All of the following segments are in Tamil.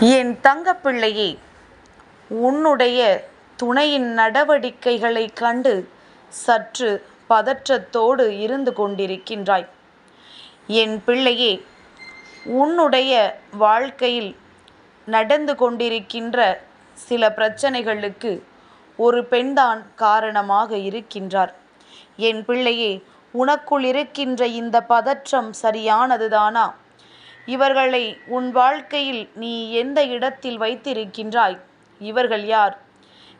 என் தங்கப்பிள்ளையே உன்னுடைய துணையின் நடவடிக்கைகளைக் கண்டு சற்று பதற்றத்தோடு இருந்து கொண்டிருக்கின்றாய். என் பிள்ளையே உன்னுடைய வாழ்க்கையில் நடந்து கொண்டிருக்கின்ற சில பிரச்சனைகளுக்கு ஒரு பெண்தான் காரணமாக இருக்கின்றார். என் பிள்ளையே உனக்குள் இருக்கின்ற இந்த பதற்றம் சரியானதுதானா? இவர்களை உன் வாழ்க்கையில் நீ எந்த இடத்தில் வைத்திருக்கின்றாய்? இவர்கள் யார்?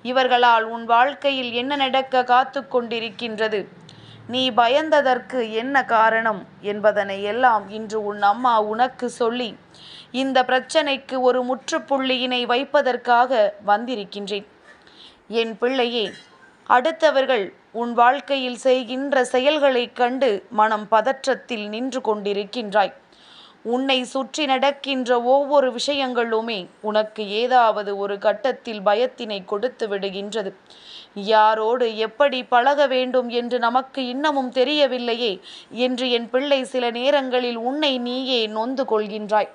இவர்களால் உன் வாழ்க்கையில் என்ன நடக்க காத்து கொண்டிருக்கின்றது? நீ பயந்ததற்கு என்ன காரணம்? என்பதனை எல்லாம் இன்று உன் அம்மா உனக்கு சொல்லி இந்த பிரச்சனைக்கு ஒரு முற்றுப்புள்ளியினை வைப்பதற்காக வந்திருக்கின்றேன். என் பிள்ளையே அடுத்தவர்கள் உன் வாழ்க்கையில் செய்கின்ற செயல்களைக் கண்டு மனம் பதற்றத்தில் நின்று கொண்டிருக்கின்றாய். உன்னை சுற்றி நடக்கின்ற ஒவ்வொரு விஷயங்களுமே உனக்கு ஏதாவது ஒரு கட்டத்தில் பயத்தினை கொடுத்து விடுகின்றது. யாரோடு எப்படி பழக வேண்டும் என்று நமக்கு இன்னமும் தெரியவில்லையே என்று என் பிள்ளை சில நேரங்களில் உன்னை நீயே நொந்து கொள்கின்றாய்.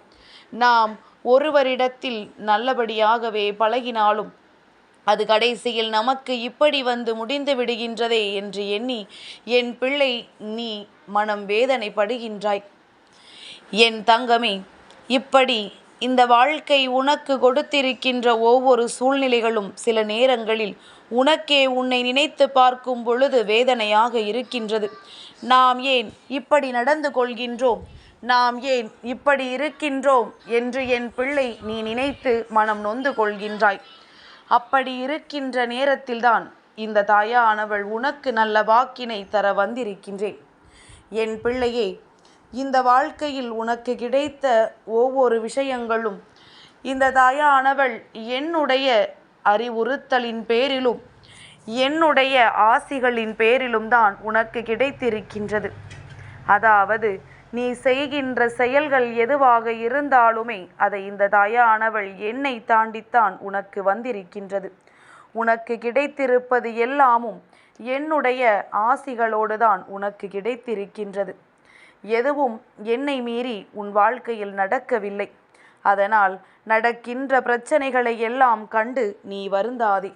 நாம் ஒருவரிடத்தில் நல்லபடியாகவே பழகினாலும் அது கடைசியில் நமக்கு இப்படி வந்து முடிந்து விடுகின்றதே என்று எண்ணி என் பிள்ளை நீ மனம் வேதனைப்படுகின்றாய். என் தங்கமே இப்படி இந்த வாழ்க்கை உனக்கு கொடுத்திருக்கின்ற ஒவ்வொரு சூழ்நிலைகளும் சில நேரங்களில் உனக்கே உன்னை நினைத்து பார்க்கும் பொழுது வேதனையாக இருக்கின்றது. நாம் ஏன் இப்படி நடந்து கொள்கின்றோம்? நாம் ஏன் இப்படி இருக்கின்றோம்? என்று என் பிள்ளை நீ நினைத்து மனம் நொந்து கொள்கின்றாய். அப்படி இருக்கின்ற நேரத்தில்தான் இந்த தாயானவள் உனக்கு நல்ல வாக்கினை தர வந்திருக்கின்றேன். என் பிள்ளையே இந்த வாழ்க்கையில் உனக்கு கிடைத்த ஒவ்வொரு விஷயங்களும் இந்த தாயானவள் என்னுடைய அறிவுறுத்தலின் பேரிலும் என்னுடைய ஆசிகளின் பேரிலும் தான் உனக்கு கிடைத்திருக்கின்றது. அதாவது நீ செய்கின்ற செயல்கள் எதுவாக இருந்தாலுமே அதை இந்த தாயானவள் என்னை தாண்டித்தான் உனக்கு வந்திருக்கின்றது. உனக்கு கிடைத்திருப்பது எல்லாமும் என்னுடைய ஆசிகளோடு தான் உனக்கு கிடைத்திருக்கின்றது. எதுவும் என்னை மீறி உன் வாழ்க்கையில் நடக்கவில்லை. அதனால் நடக்கின்ற பிரச்சனைகளை எல்லாம் கண்டு நீ வருந்தாதே.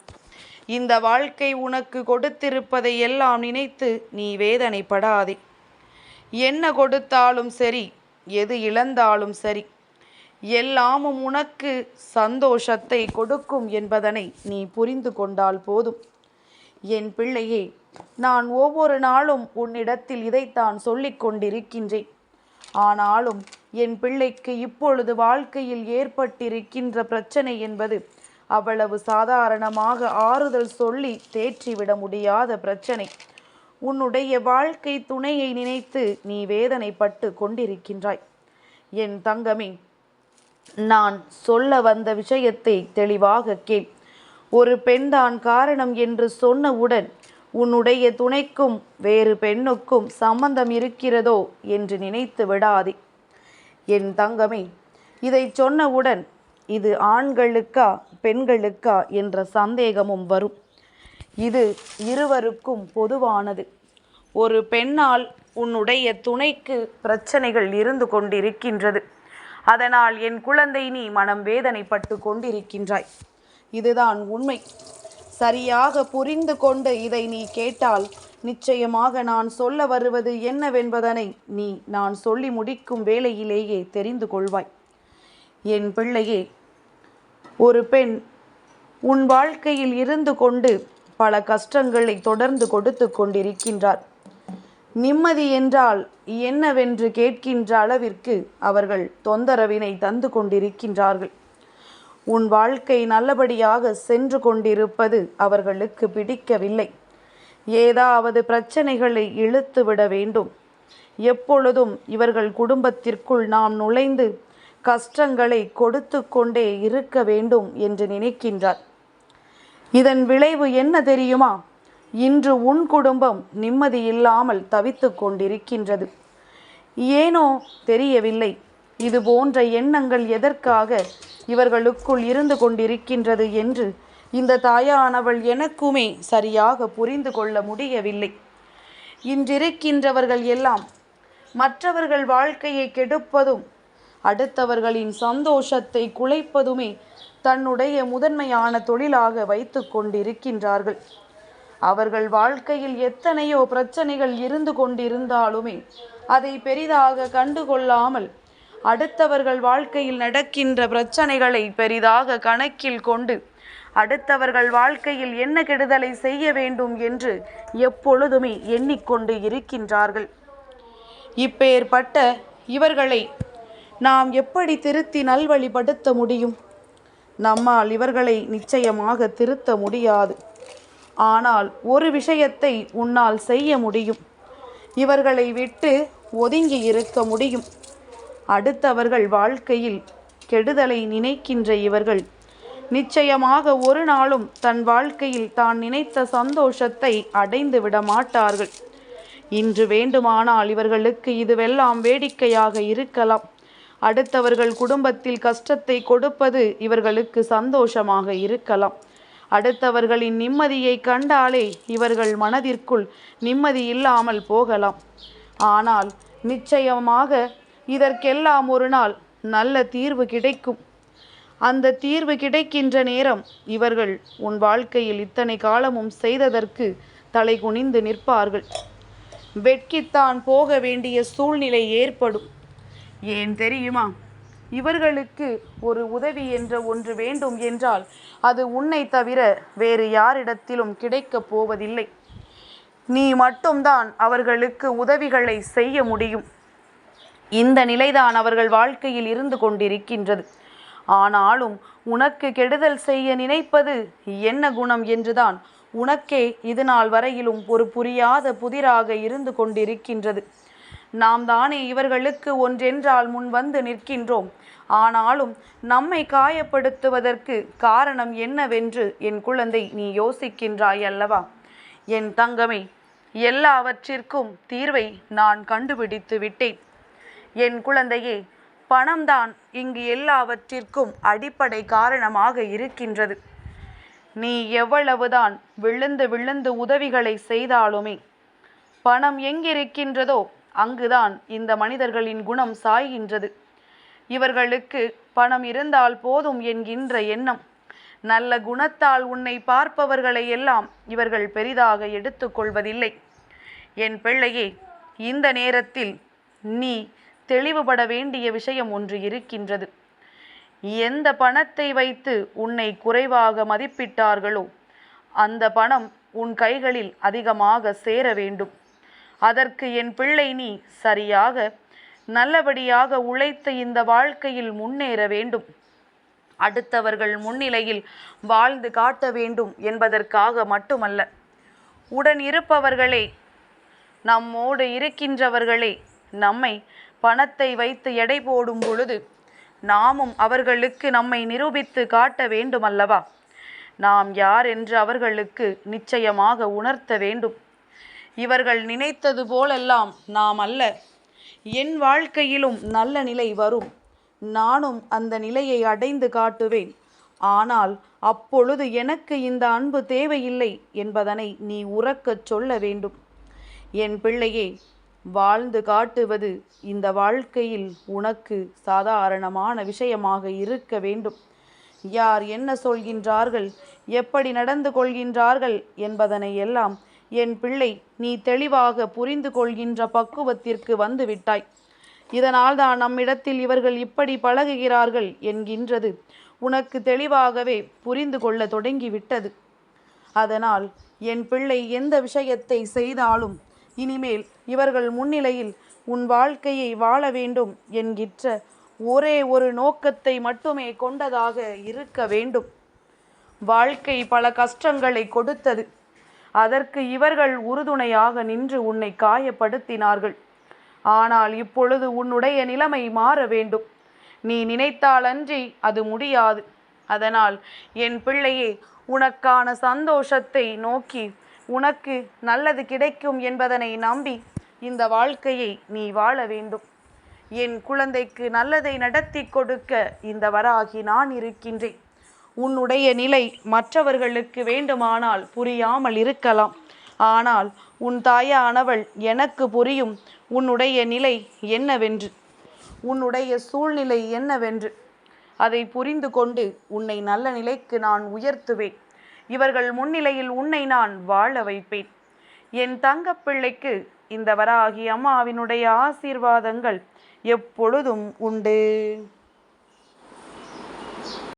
இந்த வாழ்க்கை உனக்கு கொடுத்திருப்பதை எல்லாம் நினைத்து நீ வேதனைப்படாதே. என்ன கொடுத்தாலும் சரி எது இழந்தாலும் சரி எல்லாமும் உனக்கு சந்தோஷத்தை கொடுக்கும் என்பதனை நீ புரிந்து கொண்டால் போதும். என் பிள்ளையே நான் ஒவ்வொரு நாளும் உன்னிடத்தில் இதைத்தான் சொல்லிக் கொண்டிருக்கின்றேன். ஆனாலும் என் பிள்ளைக்கு இப்பொழுது வாழ்க்கையில் ஏற்பட்டிருக்கின்ற பிரச்சனை என்பது அவ்வளவு சாதாரணமாக ஆறுதல் சொல்லி தேற்றிவிட முடியாத பிரச்சனை. உன்னுடைய வாழ்க்கை துணையை நினைத்து நீ வேதனைப்பட்டு கொண்டிருக்கின்றாய். என் தங்கமே நான் சொல்ல வந்த விஷயத்தை தெளிவாக கேள். ஒரு பெண்தான் காரணம் என்று சொன்னவுடன் உன்னுடைய துணைக்கும் வேறு பெண்ணுக்கும் சம்பந்தம் இருக்கிறதோ என்று நினைத்து விடாதே. என் தங்கமே இதை சொன்னவுடன் இது ஆண்களுக்கா பெண்களுக்கா என்ற சந்தேகமும் வரும். இது இருவருக்கும் பொதுவானது. ஒரு பெண்ணால் உன்னுடைய துணைக்கு பிரச்சனைகள் இருந்து கொண்டிருக்கின்றது. அதனால் என் குழந்தை நீ மனம் வேதனைப்பட்டு கொண்டிருக்கின்றாய். இதுதான் உண்மை. சரியாக புரிந்து கொண்டு இதை நீ கேட்டால் நிச்சயமாக நான் சொல்ல வருவது என்னவென்பதனை நீ நான் சொல்லி முடிக்கும் வேளையிலேயே தெரிந்து கொள்வாய். என் பிள்ளையே ஒரு பெண் உன் வாழ்க்கையில் இருந்து கொண்டு பல கஷ்டங்களை தொடர்ந்து கொடுத்து கொண்டிருக்கின்றார். நிம்மதி என்றால் என்னவென்று கேட்கின்ற அளவிற்கு அவர்கள் தொந்தரவினை தந்து கொண்டிருக்கின்றார்கள். உன் வாழ்க்கை நல்லபடியாக சென்று கொண்டிருப்பது அவர்களுக்கு பிடிக்கவில்லை. ஏதாவது பிரச்சனைகளை இழுத்து விட வேண்டும். எப்பொழுதும் இவர்கள் குடும்பத்திற்குள் நாம் நுழைந்து கஷ்டங்களை கொடுத்து கொண்டே இருக்க வேண்டும் என்று நினைக்கின்றார். இதன் விளைவு என்ன தெரியுமா? இன்று உன் குடும்பம் நிம்மதியில்லாமல் தவித்து கொண்டிருக்கின்றது. ஏனோ தெரியவில்லை. இது போன்ற எண்ணங்கள் எதற்காக இவர்களுக்குள் இருந்து கொண்டிருக்கின்றது என்று இந்த தாயானவள் எனக்குமே சரியாக புரிந்து கொள்ள முடியவில்லை. இன்றிருக்கின்றவர்கள் எல்லாம் மற்றவர்கள் வாழ்க்கையை கெடுப்பதும் அடுத்தவர்களின் சந்தோஷத்தை குலைப்பதுமே தன்னுடைய முதன்மையான தொழிலாக வைத்து கொண்டிருக்கின்றார்கள். அவர்கள் வாழ்க்கையில் எத்தனையோ பிரச்சனைகள் இருந்து கொண்டிருந்தாலுமே அதை பெரிதாக கண்டுகொள்ளாமல் அடுத்தவர்கள் வாழ்க்கையில் நடக்கின்ற பிரச்சனைகளை பெரிதாக கணக்கில் கொண்டு அடுத்தவர்கள் வாழ்க்கையில் என்ன கெடுதலை செய்ய வேண்டும் என்று எப்பொழுதுமே எண்ணிக்கொண்டு இருக்கின்றார்கள். இப்பேற்பட்ட இவர்களை நாம் எப்படி திருத்தி நல்வழிப்படுத்த முடியும்? நம்மால் இவர்களை நிச்சயமாக திருத்த முடியாது. ஆனால் ஒரு விஷயத்தை உன்னால் செய்ய முடியும். இவர்களை விட்டு ஒதுங்கி இருக்க முடியும். அடுத்தவர்கள் வாழ்க்கையில் கெடுதலை நினைக்கின்ற இவர்கள். நிச்சயமாக ஒரு நாளும் தன் வாழ்க்கையில் தான் நினைத்த சந்தோஷத்தை அடைந்து விட மாட்டார்கள். இன்று வேண்டுமானால் இவர்களுக்கு இதுவெல்லாம் வேடிக்கையாக இருக்கலாம். அடுத்தவர்கள் குடும்பத்தில் கஷ்டத்தை கொடுப்பது இவர்களுக்கு சந்தோஷமாக இருக்கலாம். அடுத்தவர்களின் நிம்மதியை கண்டாலே இவர்கள் மனதிற்குள் நிம்மதி இல்லாமல் போகலாம். ஆனால் நிச்சயமாக இதற்கெல்லாம் ஒரு நாள் நல்ல தீர்வு கிடைக்கும். அந்த தீர்வு கிடைக்கின்ற நேரம் இவர்கள் உன் வாழ்க்கையில் இத்தனை காலமும் செய்ததற்கு தலை குனிந்து நிற்பார்கள். வெட்கித்தான் போக வேண்டிய சூழ்நிலை ஏற்படும். ஏன் தெரியுமா? இவர்களுக்கு ஒரு உதவி என்ற ஒன்று வேண்டும் என்றால் அது உன்னை தவிர வேறு யாரிடத்திலும் கிடைக்கப் போவதில்லை. நீ மட்டும்தான் அவர்களுக்கு உதவிகளை செய்ய முடியும். இந்த நிலைதான் அவர்கள் வாழ்க்கையில் இருந்து கொண்டிருக்கின்றது. ஆனாலும் உனக்கு கெடுதல் செய்ய நினைப்பது என்ன குணம் என்றுதான் உனக்கே இது நாள் வரையிலும் ஒரு புரியாத புதிராக இருந்து கொண்டிருக்கின்றது. நாம் தானே இவர்களுக்கு ஒன்றென்றால் முன் வந்து நிற்கின்றோம். ஆனாலும் நம்மை காயப்படுத்துவதற்கு காரணம் என்னவென்று என் குழந்தை நீ யோசிக்கின்றாய் அல்லவா? என் தங்கமே எல்லாவற்றிற்கும் தீர்வை நான் கண்டுபிடித்து விட்டேன். என் குழந்தையே பணம்தான் இங்கு எல்லாவற்றிற்கும் அடிப்படை காரணமாக இருக்கின்றது. நீ எவ்வளவுதான் விழுந்து விழுந்து உதவிகளை செய்தாலுமே பணம் எங்கிருக்கின்றதோ அங்குதான் இந்த மனிதர்களின் குணம் சாய்கின்றது. இவர்களுக்கு பணம் இருந்தால் போதும் என்கின்ற எண்ணம் நல்ல குணத்தால் உன்னை பார்ப்பவர்களை எல்லாம் இவர்கள் பெரிதாக எடுத்துக்கொள்வதில்லை. என் பிள்ளையே இந்த நேரத்தில் நீ தெளிவுபட வேண்டிய விஷயம் ஒன்று இருக்கின்றது. எந்த பணத்தை வைத்து உன்னை குறைவாக மதிப்பிட்டார்களோ அந்த பணம் உன் கைகளில் அதிகமாக சேர வேண்டும். அதற்கு என் பிள்ளை நீ சரியாக நல்லபடியாக உழைத்து இந்த வாழ்க்கையில் முன்னேற வேண்டும். அடுத்தவர்கள் முன்னிலையில் வாழ்ந்து காட்ட வேண்டும் என்பதற்காக மட்டுமல்ல உடன் இருப்பவர்களே நம்மோடு இருக்கின்றவர்களே நம்மை பணத்தை வைத்து எடை போடும் பொழுது நாமும் அவர்களுக்கு நம்மை நிரூபித்து காட்ட வேண்டுமல்லவா? நாம் யார் என்று அவர்களுக்கு நிச்சயமாக உணர்த்த வேண்டும். இவர்கள் நினைத்தது போலெல்லாம் நாம் அல்ல. என் வாழ்க்கையிலும் நல்ல நிலை வரும். நானும் அந்த நிலையை அடைந்து காட்டுவேன். ஆனால் அப்பொழுது எனக்கு இந்த அன்பு தேவையில்லை என்பதனை நீ உறக்கச் சொல்ல வேண்டும். என் பிள்ளையே வாழ்ந்து காட்டுவது இந்த வாழ்க்கையில் உனக்கு சாதாரணமான விஷயமாக இருக்க வேண்டும். யார் என்ன சொல்கின்றார்கள்? எப்படி நடந்து கொள்கின்றார்கள் என்பதனை எல்லாம் என் பிள்ளை நீ தெளிவாக புரிந்து கொள்கின்ற பக்குவத்திற்கு வந்துவிட்டாய். இதனால் தான் நம்மிடத்தில் இவர்கள் இப்படி பழகுகிறார்கள் என்கின்றது உனக்கு தெளிவாகவே புரிந்து கொள்ள தொடங்கிவிட்டது. அதனால் என் பிள்ளை எந்த விஷயத்தை செய்தாலும் இனிமேல் இவர்கள் முன்னிலையில் உன் வாழ்க்கையை வாழ வேண்டும் என்கின்ற ஒரே ஒரு நோக்கத்தை மட்டுமே கொண்டதாக இருக்க வேண்டும். வாழ்க்கை பல கஷ்டங்களை கொடுத்தது. அதற்கு இவர்கள் உறுதுணையாக நின்று உன்னை காயப்படுத்தினார்கள். ஆனால் இப்பொழுது உன்னுடைய நிலைமை மாற வேண்டும். நீ நினைத்தாலன்றி அது முடியாது. அதனால் என் பிள்ளையே உனக்கான சந்தோஷத்தை நோக்கி உனக்கு நல்லது கிடைக்கும் என்பதனை நம்பி இந்த வாழ்க்கையை நீ வாழ வேண்டும். என் குழந்தைக்கு நல்லதை நடத்தி கொடுக்க இந்த வராகி நான் இருக்கின்றேன். உன்னுடைய நிலை மற்றவர்களுக்கு வேண்டுமானால் புரியாமல் இருக்கலாம். ஆனால் உன் தாயானவள் எனக்கு புரியும் உன்னுடைய நிலை என்னவென்று. உன்னுடைய சூழ்நிலை என்னவென்று. அதை புரிந்து கொண்டு உன்னை நல்ல நிலைக்கு நான் உயர்த்துவேன். இவர்கள் முன்னிலையில் உன்னை நான் வாழ வைப்பேன். என் தங்கப்பிள்ளைக்கு இந்த வராகி அம்மாவினுடைய ஆசீர்வாதங்கள் எப்பொழுதும் உண்டு.